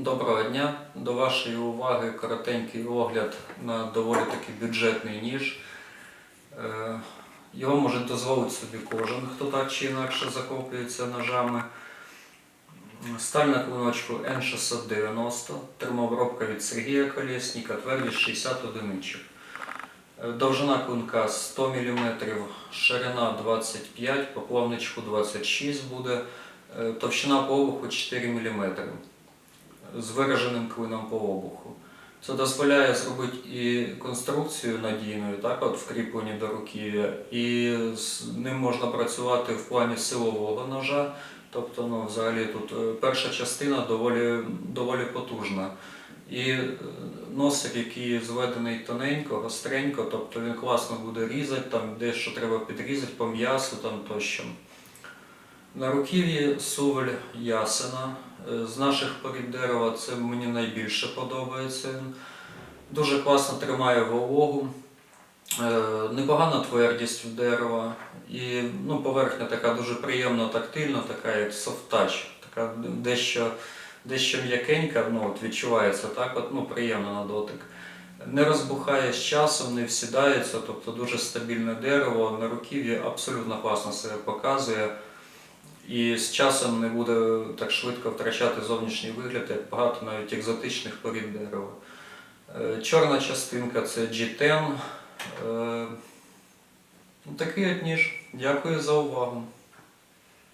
Доброго дня. До вашої уваги коротенький огляд на доволі таки бюджетний ніж. Е, Його може дозволити собі кожен, хто так чи інакше захоплюється ножами. Сталь на клиночку N690, термообробка від Сергія Колєсніка, твердість 60 одиничок. Е, Довжина клинка 100 мм, ширина 25, по плавничку 26 буде, е, товщина по обуху 4 мм з вираженим клином по обуху. Це дозволяє зробити і конструкцію надійною, так, от вкріплені до руки, і з ним можна працювати в плані силового ножа. Тобто, ну, взагалі тут е, перша частина доволі, доволі потужна. І е, носик, який зведений тоненько, гостренько, тобто він класно буде різати, там дещо треба підрізати по м'ясу там тощо. На руків'ї сувель ясена. Е, З наших порід дерева це мені найбільше подобається. Дуже класно тримає вологу. Е, Непогана твердість в дерева. І ну, поверхня така дуже приємно тактильна, така як софт-тач, така дещо, дещо м'якенька, ну, от відчувається так, от, ну, приємно на дотик. Не розбухає з часом, не всідається, тобто дуже стабільне дерево. На руків'ї абсолютно класно себе показує. І з часом не буде так швидко втрачати зовнішній вигляд, як багато навіть екзотичних порід дерева. Е, Чорна частинка це G10. Е, ну, Такий от ніж. Дякую за увагу.